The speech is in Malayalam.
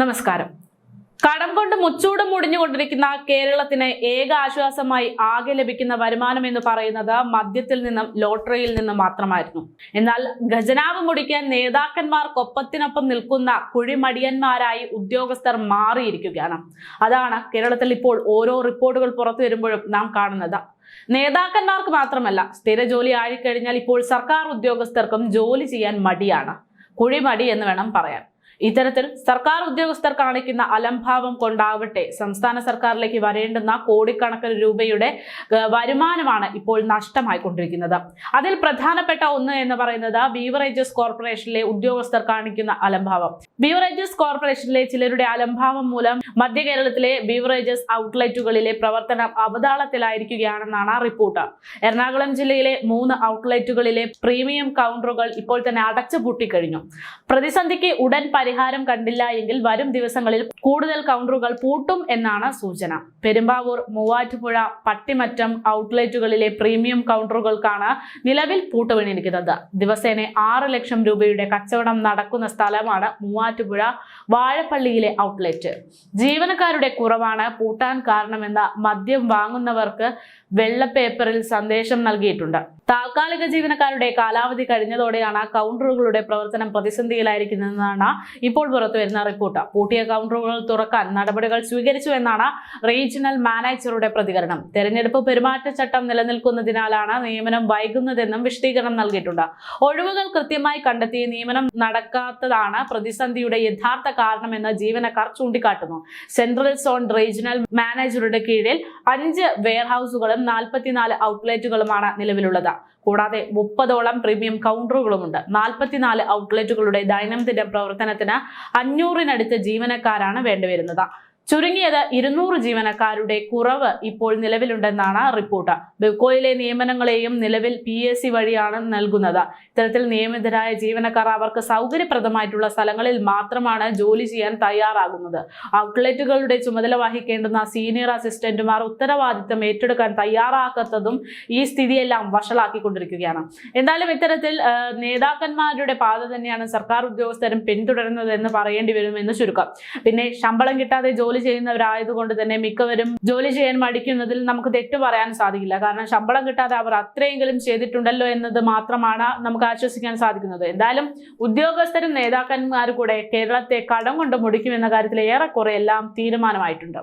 നമസ്കാരം. കടം കൊണ്ട് മുച്ചൂട് മുടിഞ്ഞുകൊണ്ടിരിക്കുന്ന കേരളത്തിന് ഏക ആശ്വാസമായി ആകെ ലഭിക്കുന്ന വരുമാനം എന്ന് പറയുന്നത് മദ്യത്തിൽ നിന്നും ലോട്ടറിയിൽ നിന്നും മാത്രമായിരുന്നു. എന്നാൽ ഖജനാവ് മുടിക്കാൻ നേതാക്കന്മാർക്കൊപ്പത്തിനൊപ്പം നിൽക്കുന്ന കുഴിമടിയന്മാരായി ഉദ്യോഗസ്ഥർ മാറിയിരിക്കുകയാണ്. അതാണ് കേരളത്തിൽ ഇപ്പോൾ ഓരോ റിപ്പോർട്ടുകൾ പുറത്തു വരുമ്പോഴും നാം കാണുന്നത്. നേതാക്കന്മാർക്ക് മാത്രമല്ല സ്ഥിര ജോലി ആയിക്കഴിഞ്ഞാൽ ഇപ്പോൾ സർക്കാർ ഉദ്യോഗസ്ഥർക്കും ജോലി ചെയ്യാൻ മടിയാണ്. കുഴിമടി എന്ന് വേണം പറയാൻ. ഇത്തരത്തിൽ സർക്കാർ ഉദ്യോഗസ്ഥർ കാണിക്കുന്ന അലംഭാവം കൊണ്ടാവട്ടെ സംസ്ഥാന സർക്കാരിലേക്ക് വരേണ്ടുന്ന കോടിക്കണക്കിന് രൂപയുടെ വരുമാനമാണ് ഇപ്പോൾ നഷ്ടമായിക്കൊണ്ടിരിക്കുന്നത്. അതിൽ പ്രധാനപ്പെട്ട ഒന്ന് എന്ന് പറയുന്നത് ബീവറേജസ് കോർപ്പറേഷനിലെ ഉദ്യോഗസ്ഥർ കാണിക്കുന്ന അലംഭാവം. ബീവറേജസ് കോർപ്പറേഷനിലെ ചിലരുടെ അലംഭാവം മൂലം മധ്യ കേരളത്തിലെ ബീവറേജസ് ഔട്ട്ലെറ്റുകളിലെ പ്രവർത്തനം അവതാളത്തിലായിരിക്കുകയാണെന്നാണ് റിപ്പോർട്ട്. എറണാകുളം ജില്ലയിലെ മൂന്ന് ഔട്ട്ലെറ്റുകളിലെ പ്രീമിയം കൗണ്ടറുകൾ ഇപ്പോൾ തന്നെ അടച്ചു പൂട്ടിക്കഴിഞ്ഞു പ്രതിസന്ധിക്ക് ഉടൻ പരിഹാരം കണ്ടില്ല എങ്കിൽ വരും ദിവസങ്ങളിൽ കൂടുതൽ കൗണ്ടറുകൾ പൂട്ടും എന്നാണ് സൂചന. പെരുമ്പാവൂർ മൂവാറ്റുപുഴ പട്ടിമറ്റം ഔട്ട്ലെറ്റുകളിലെ പ്രീമിയം കൗണ്ടറുകൾക്കാണ് നിലവിൽ പൂട്ടുപണിയിരിക്കുന്നത് ദിവസേന ആറ് ലക്ഷം രൂപയുടെ കച്ചവടം നടക്കുന്ന സ്ഥലമാണ് മൂവാറ്റുപുഴ വാഴപ്പള്ളിയിലെ ഔട്ട്ലെറ്റ് ജീവനക്കാരുടെ കുറവാണ് പൂട്ടാൻ കാരണമെന്ന മദ്യം വാങ്ങുന്നവർക്ക് വെള്ള പേപ്പറിൽ സന്ദേശം നൽകിയിട്ടുണ്ട്. താൽക്കാലിക ജീവനക്കാരുടെ കാലാവധി കഴിഞ്ഞതോടെയാണ് കൗണ്ടറുകളുടെ പ്രവർത്തനം പ്രതിസന്ധിയിലായിരിക്കുന്നതെന്നാണ് ഇപ്പോൾ പുറത്തുവരുന്ന റിപ്പോർട്ട്. പൂട്ടിയ കൗണ്ടറുകൾ തുറക്കാൻ നടപടികൾ സ്വീകരിച്ചു എന്നാണ് റീജിയണൽ മാനേജറുടെ പ്രതികരണം. തെരഞ്ഞെടുപ്പ് പെരുമാറ്റച്ചട്ടം നിലനിൽക്കുന്നതിനാലാണ് നിയമനം വൈകുന്നതെന്നും വിശദീകരണം നൽകിയിട്ടുണ്ട്. ഒഴിവുകൾ കൃത്യമായി കണ്ടെത്തി നിയമനം നടക്കാത്തതാണ് പ്രതിസന്ധിയുടെ യഥാർത്ഥ കാരണമെന്ന് ജീവനക്കാർ ചൂണ്ടിക്കാട്ടുന്നു. സെൻട്രൽ സോൺ റീജിയണൽ മാനേജറുടെ കീഴിൽ അഞ്ച് വെയർഹൌസുകളും നാൽപ്പത്തിനാല് ഔട്ട്ലെറ്റുകളുമാണ് നിലവിലുള്ളത്. കൂടാതെ മുപ്പതോളം പ്രീമിയം കൗണ്ടറുകളുമുണ്ട് നാൽപ്പത്തിനാല് ഔട്ട്ലെറ്റുകളുടെ ദൈനംദിന പ്രവർത്തനത്തിന് അഞ്ഞൂറിനടുത്ത് ജീവനക്കാരാണ് വേണ്ടിവരുന്നത്. ചുരുങ്ങിയത് ഇരുന്നൂറ് ജീവനക്കാരുടെ കുറവ് ഇപ്പോൾ നിലവിലുണ്ടെന്നാണ് റിപ്പോർട്ട്. ബെവ്കോയിലെ നിയമനങ്ങളെയും നിലവിൽ പി എസ് സി വഴിയാണ് നൽകുന്നത്. ഇത്തരത്തിൽ നിയമിതരായ ജീവനക്കാർ അവർക്ക് സൗകര്യപ്രദമായിട്ടുള്ള സ്ഥലങ്ങളിൽ മാത്രമാണ് ജോലി ചെയ്യാൻ തയ്യാറാകുന്നത്. ഔട്ട്ലെറ്റുകളുടെ ചുമതല വഹിക്കേണ്ടുന്ന സീനിയർ അസിസ്റ്റന്റുമാർ ഉത്തരവാദിത്തം ഏറ്റെടുക്കാൻ തയ്യാറാക്കാത്തതും ഈ സ്ഥിതിയെല്ലാം വഷളാക്കിക്കൊണ്ടിരിക്കുകയാണ്. എന്തായാലും ഇത്തരത്തിൽ നേതാക്കന്മാരുടെ പാത തന്നെയാണ് സർക്കാർ ഉദ്യോഗസ്ഥരും പിന്തുടരുന്നതെന്ന് പറയേണ്ടി വരുമെന്ന് ചുരുക്കം. പിന്നെ ശമ്പളം കിട്ടാതെ ജോലി ചെയ്യുന്നവരായതുകൊണ്ട് തന്നെ മിക്കവരും ജോലി ചെയ്യാൻ മടിക്കുന്നതിൽ നമുക്ക് തെറ്റു പറയാൻ സാധിക്കില്ല. കാരണം ശമ്പളം കിട്ടാതെ അവർ അത്രയെങ്കിലും ചെയ്തിട്ടുണ്ടല്ലോ എന്നത് മാത്രമാണ് നമുക്ക് ആശ്വസിക്കാൻ സാധിക്കുന്നത്. എന്തായാലും ഉദ്യോഗസ്ഥരും നേതാക്കന്മാരും കൂടെ കേരളത്തെ കടം കൊണ്ട് മുടിക്കുമെന്ന കാര്യത്തിൽ ഏറെക്കുറെ എല്ലാം തീരുമാനമായിട്ടുണ്ട്.